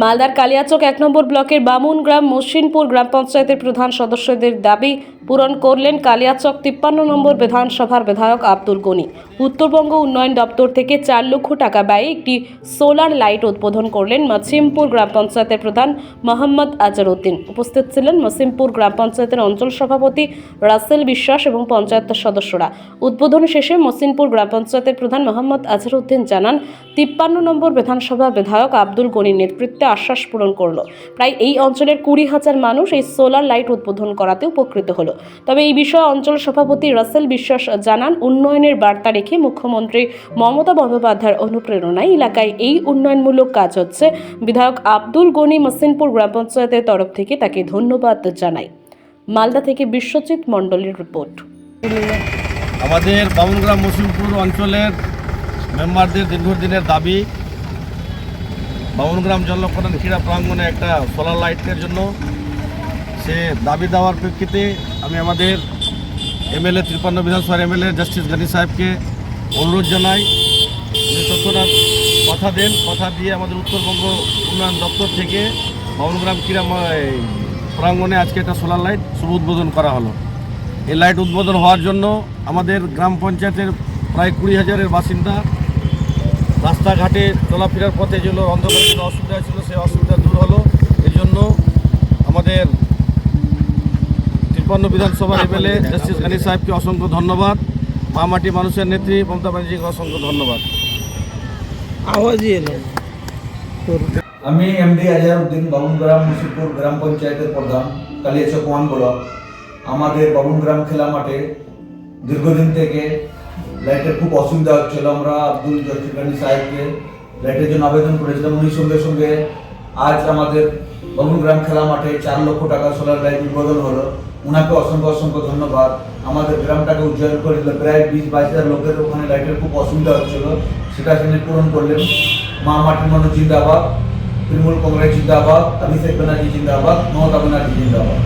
মালদার কালিয়াচক এক নম্বর ব্লকের বামুনগ্রাম মসিনপুর গ্রাম পঞ্চায়েতের প্রধান সদস্যদের দাবি পূরণ করলেন কালিয়াচক তিপ্পান্ন নম্বর বিধানসভার বিধায়ক আব্দুল গনি। উত্তরবঙ্গ উন্নয়ন দপ্তর থেকে চার লক্ষ টাকা ব্যয়ে একটি সোলার লাইট উদ্বোধন করলেন মসিমপুর গ্রাম পঞ্চায়েতের প্রধান মোহাম্মদ আজহারউদ্দিন উপস্থিত ছিলেন মসিমপুর গ্রাম পঞ্চায়েতের অঞ্চল সভাপতি রাসেল বিশ্বাস এবং পঞ্চায়েত সদস্যরা। উদ্বোধন শেষে মসিনপুর গ্রাম পঞ্চায়েতের প্রধান মোহাম্মদ আজহারউদ্দিন জানান, তিপ্পান্ন নম্বর বিধানসভা বিধায়ক আব্দুল গনির নেতৃত্বে আশ্বাস পূরণ করল। প্রায় এই অঞ্চলের কুড়ি হাজার মানুষ এই সোলার লাইট উদ্বোধন করাতে উপকৃত হলো। তবে এই বিষয়ে অঞ্চল সভাপতি রাসেল বিশ্বাস জানান, উন্নয়নের বার্তা রেখে মুখ্যমন্ত্রী মমতা বন্দ্যোপাধ্যায়ের অনুপ্রেরণায় এলাকায় এই উন্নয়নমূলক কাজ হচ্ছে। বিধায়ক আব্দুল গনি মসিনপুর গ্রাম পঞ্চায়েতের তরফ থেকে তাকে ধন্যবাদ জানাই মালদা থেকে বিশ্বজিৎ মণ্ডলের রিপোর্ট। আমাদের বামুনগ্রাম মুসলিমপুর অঞ্চলের মেম্বারদের দীর্ঘদিনের দাবি বামুনগ্রাম জলকরণ ক্রীড়া প্রাঙ্গণে একটা সোলার লাইটের জন্য সে দাবি দেওয়ার প্রেক্ষিতে আমি আমাদের এমএলএ তিপ্পান্ন বিধানসভার এমএলএ জাস্টিস গানি সাহেবকে অনুরোধ জানাই উনি তৎক্ষণাৎ কথা দেন, কথা দিয়ে আমাদের উত্তরবঙ্গ উন্নয়ন দপ্তর থেকে বামুনগ্রাম ক্রীড়া প্রাঙ্গণে আজকে একটা সোলার লাইট শুভ উদ্বোধন করা হলো। এই লাইট উদ্বোধন হওয়ার জন্য আমাদের গ্রাম পঞ্চায়েতের প্রায় কুড়ি হাজারের বাসিন্দা রাস্তাঘাটে চলাফেরার পথে যেগুলো অন্ধকার জন্য অসুবিধা ছিল সেই অসুবিধা দূর হলো। এই জন্য আমাদের তিপ্পান্ন বিধানসভার এমএলএ জাস্টিস গানি সাহেবকে অসংখ্য ধন্যবাদ। মা মাটি মানুষের নেত্রী মমতা ব্যানার্জিকে অসংখ্য ধন্যবাদ। আওয়াজই এলো আমি এমডি আজহারউদ্দিন বাবুনগ্রাম মুন্সিপুর গ্রাম পঞ্চায়েতের প্রধান কালিয়াচক ওয়ান ব্লক। আমাদের বাবুনগ্রাম খেলা মাঠে দীর্ঘদিন থেকে লাইটের খুব অসুবিধা হচ্ছিল আমরা আব্দুল জসিকানি সাহেবকে লাইটের জন্য আবেদন করেছিলাম। উনি সঙ্গে সঙ্গে আজ আমাদের বাবুনগ্রাম খেলা মাঠে চার লক্ষ টাকা সোলার লাইট উদ্বোধন হলো। ওনাকে অসংখ্য অসংখ্য ধন্যবাদ। আমাদের গ্রামটাকে উজ্জ্বল করে দিল। প্রায় বিশ, বাইশ হাজার লোকের ওখানে লাইটের খুব অসুবিধা হচ্ছিল। সেটা তিনি পূরণ করলেন। মা মাটির মানুষ জিন্দাবাদ, তৃণমূল কংগ্রেস জিন্দাবাদ, অভিষেক ব্যানার্জি জিন্দাবাদ, মমতা ব্যানার্জি জিন্দাবাদ।